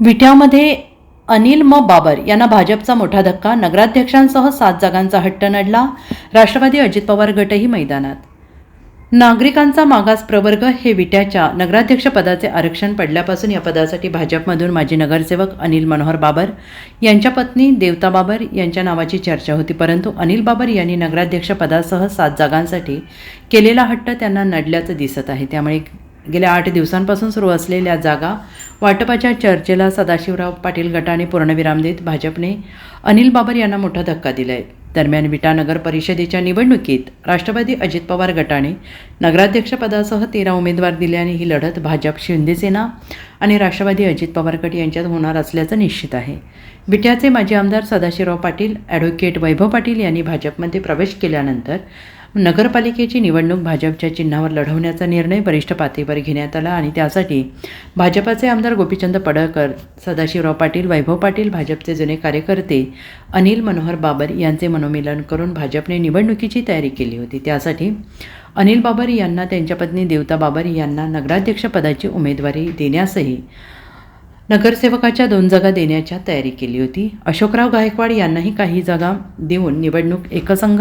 विट्यामध्ये अनिल म. बाबर यांना भाजपचा मोठा धक्का. नगराध्यक्षांसह सात जागांचा हट्ट नडला. राष्ट्रवादी अजित पवार गटही मैदानात. नागरिकांचा मागास प्रवर्ग हे विट्याच्या नगराध्यक्षपदाचे आरक्षण पडल्यापासून या पदासाठी भाजपमधून माजी नगरसेवक अनिल मनोहर बाबर यांच्या पत्नी देवता बाबर यांच्या नावाची चर्चा होती. परंतु अनिल बाबर यांनी नगराध्यक्षपदासह सात जागांसाठी केलेला हट्ट त्यांना नडल्याचं दिसत आहे. त्यामुळे गेल्या आठ दिवसांपासून सुरू असलेल्या जागा वाटपाच्या चर्चेला सदाशिवराव पाटील गटाने पूर्णविराम देत भाजपने अनिल बाबर यांना मोठा धक्का दिलाय. दरम्यान विटा नगर परिषदेच्या निवडणुकीत राष्ट्रवादी अजित पवार गटाने नगराध्यक्षपदासह तेरा उमेदवार दिल्याने ही लढत भाजप शिंदेसेना आणि राष्ट्रवादी अजित पवार गट यांच्यात होणार असल्याचं निश्चित आहे. विट्याचे माजी आमदार सदाशिवराव पाटील ॲडव्होकेट वैभव पाटील यांनी भाजपमध्ये प्रवेश केल्यानंतर नगरपालिकेची निवडणूक भाजपच्या चिन्हावर लढवण्याचा निर्णय वरिष्ठ पातळीवर घेण्यात आला आणि त्यासाठी भाजपाचे आमदार गोपीचंद पडळकर सदाशिवराव पाटील वैभव पाटील भाजपचे जुने कार्यकर्ते अनिल मनोहर बाबर यांचे मनोमिलन करून भाजपने निवडणुकीची तयारी केली होती. त्यासाठी अनिल बाबर यांना त्यांच्या पत्नी देवता बाबर यांना नगराध्यक्षपदाची उमेदवारी देण्यासही नगरसेवकाच्या दोन जागा देण्याच्या तयारी केली होती. अशोकराव गायकवाड यांनाही काही जागा देऊन निवडणूक एकसंघ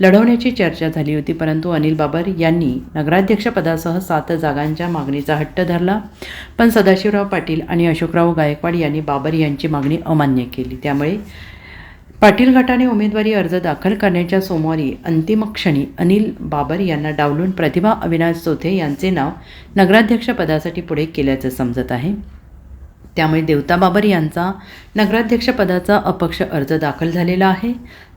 लढवण्याची चर्चा झाली होती. परंतु अनिल बाबर यांनी नगराध्यक्षपदासह सात जागांच्या मागणीचा हट्ट धरला. पण सदाशिवराव पाटील आणि अशोकराव गायकवाड यांनी बाबर यांची मागणी अमान्य केली. त्यामुळे पाटील गटाने उमेदवारी अर्ज दाखल करण्याच्या सोमवारी अंतिम क्षणी अनिल बाबर यांना डावलून प्रतिभा अविनाश चोथे यांचे नाव नगराध्यक्षपदासाठी पुढे केल्याचं समजत आहे. त्यामुळे देवता बाबर यांचा नगराध्यक्षपदाचा अपक्ष अर्ज दाखल झालेला आहे.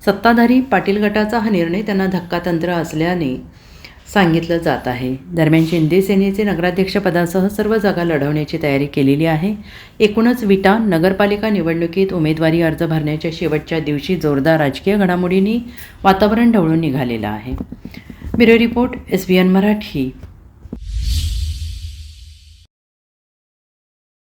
सत्ताधारी पाटील गटाचा हा निर्णय त्यांना धक्कातंत्र असल्याने सांगितलं जात आहे. दरम्यान शिंदे सेनेचे नगराध्यक्षपदासह सर्व जागा लढवण्याची तयारी केलेली आहे. एकूणच विटा नगरपालिका निवडणुकीत उमेदवारी अर्ज भरण्याच्या शेवटच्या दिवशी जोरदार राजकीय घडामोडींनी वातावरण ढवळून निघालेलं आहे. Bureau report S B N Marathi.